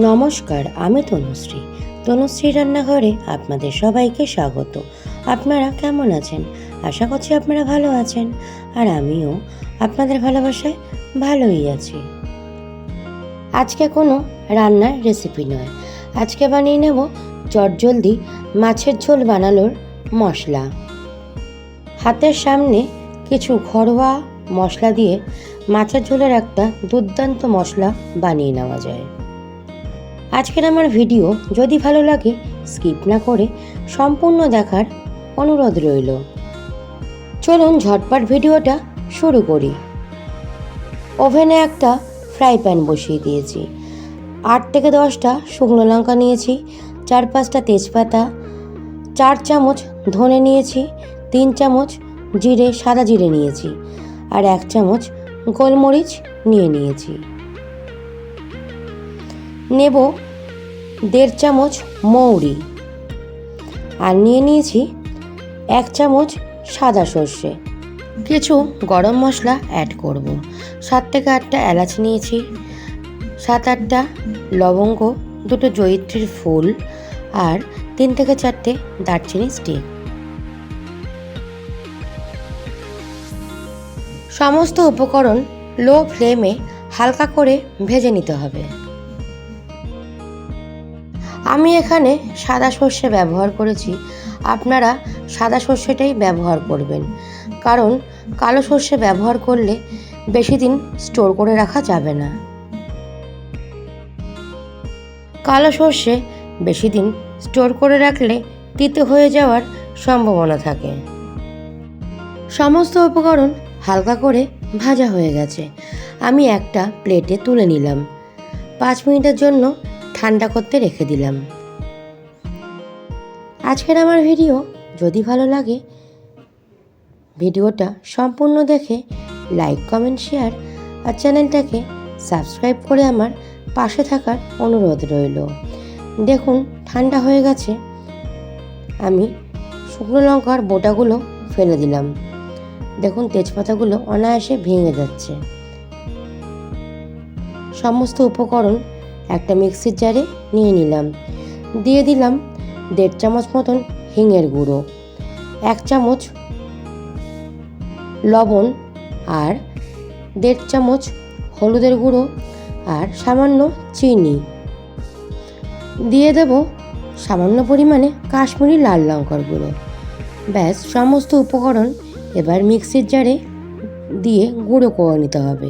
নমস্কার, আমি তনুশ্রী। তনুশ্রী রান্নাঘরে আপনাদের সবাইকে স্বাগত। আপনারা কেমন আছেন? আশা করছি আপনারা ভালো আছেন। আর আমিও আপনাদের ভালোবাসায় ভালোই আছি। আজকে কোনো রান্নার রেসিপি নয়। আজকে বানিয়ে নেব চটজলদি মাছের ঝোল বানানোর মশলা। হাতের সামনে কিছু ঘরোয়া মশলা দিয়ে মাছের ঝোলের একটা দুর্দান্ত মশলা বানিয়ে নেওয়া যায়। আজকের আমার ভিডিও যদি ভালো লাগে স্কিপ না করে সম্পূর্ণ দেখার অনুরোধ রইল। চলুন ঝটপট ভিডিওটা শুরু করি। ওভেনে একটা ফ্রাই প্যান বসিয়ে দিয়েছি। আট থেকে দশটা শুকনো লঙ্কা নিয়েছি, চার পাঁচটা তেজপাতা, চার চামচ ধনে নিয়েছি, তিন চামচ জিরে, সাদা জিরে নিয়েছি, আর এক চামচ গোলমরিচ নিয়ে নিয়েছি। নেব দেড় চামচ মৌরি। আর নিয়ে নিয়েছি এক চামচ সাদা সর্ষে। কিছু গরম মশলা অ্যাড করব। সাত থেকে আটটা এলাচ নিয়েছি, সাত আটটা লবঙ্গ, দুটো জয়িত্রীর ফুল আর তিন থেকে চারটে দারচিনি স্টিক সমস্ত উপকরণ লো ফ্লেমে হালকা করে ভেজে নিতে হবে। আমি এখানে সাদা সর্ষে ব্যবহার করেছি। আপনারা সাদা সর্ষেটাই ব্যবহার করবেন। কারণ কালো সর্ষে ব্যবহার করলে বেশি দিন স্টোর করে রাখা যাবে না। কালো সর্ষে বেশি দিন স্টোর করে রাখলে তিতে হয়ে যাওয়ার সম্ভাবনা থাকে। সমস্ত উপকরণ হালকা করে ভাজা হয়ে গেছে। আমি একটা প্লেটে তুলে নিলাম। পাঁচ মিনিটের জন্য ঠান্ডা করতে রেখে দিলাম। আজকের আমার ভিডিও যদি ভালো লাগে, ভিডিওটা সম্পূর্ণ দেখে লাইক, কমেন্ট, শেয়ার আর চ্যানেলটাকে সাবস্ক্রাইব করে আমার পাশে থাকার অনুরোধ রইল। দেখুন, ঠান্ডা হয়ে গেছে। আমি শুকনো লঙ্কার বোটাগুলো ফেলে দিলাম। দেখুন, তেজপাতাগুলো অনায়াসে ভেঙে যাচ্ছে। সমস্ত উপকরণ একটা মিক্সির জারে নিয়ে নিলাম। দিয়ে দিলাম দেড় চামচ মতন হিঙের গুঁড়ো, এক চামচ লবণ আর দেড় চামচ হলুদের গুঁড়ো আর সামান্য চিনি। দিয়ে দেব সামান্য পরিমাণে কাশ্মীরি লাল লঙ্কার গুঁড়ো। ব্যাস, সমস্ত উপকরণ এবার মিক্সির জারে দিয়ে গুঁড়ো করে নিতে হবে।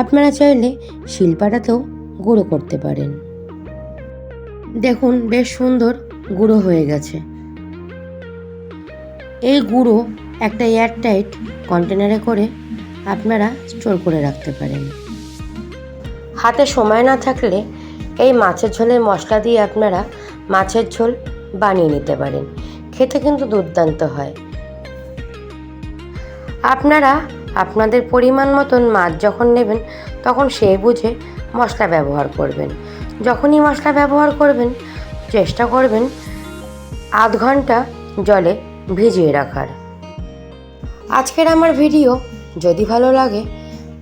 আপনারা চাইলে শিলপাটাতেও গুঁড়ো করতে পারেন। দেখুন, বেশ সুন্দর গুঁড়ো হয়ে গেছে। এই গুঁড়ো একটা এয়ারটাইট কন্টেনারে করে আপনারা স্টোর করে রাখতে পারেন। হাতে সময় না থাকলে এই মাছের ঝোলের মশলা দিয়ে আপনারা মাছের ঝোল বানিয়ে নিতে পারেন। খেতে কিন্তু দুর্দান্ত হয়। আপনারা আপনাদের পরিমাণ মতন মাছ যখন নেবেন, তখন সেই বুঝে মশলা ব্যবহার করবেন। যখনই মশলা ব্যবহার করবেন, চেষ্টা করবেন আধ ঘণ্টা জলে ভিজিয়ে রাখার। আজকের আমার ভিডিও যদি ভালো লাগে,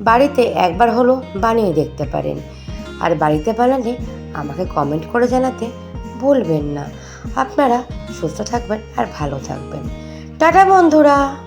বাড়িতে একবার হলো বানিয়ে দেখতে পারেন। আর বাড়িতে বানালে আমাকে কমেন্ট করে জানাতে ভুলবেন না। আপনারা সুস্থ থাকবেন আর ভালো থাকবেন। টাটা বন্ধুরা!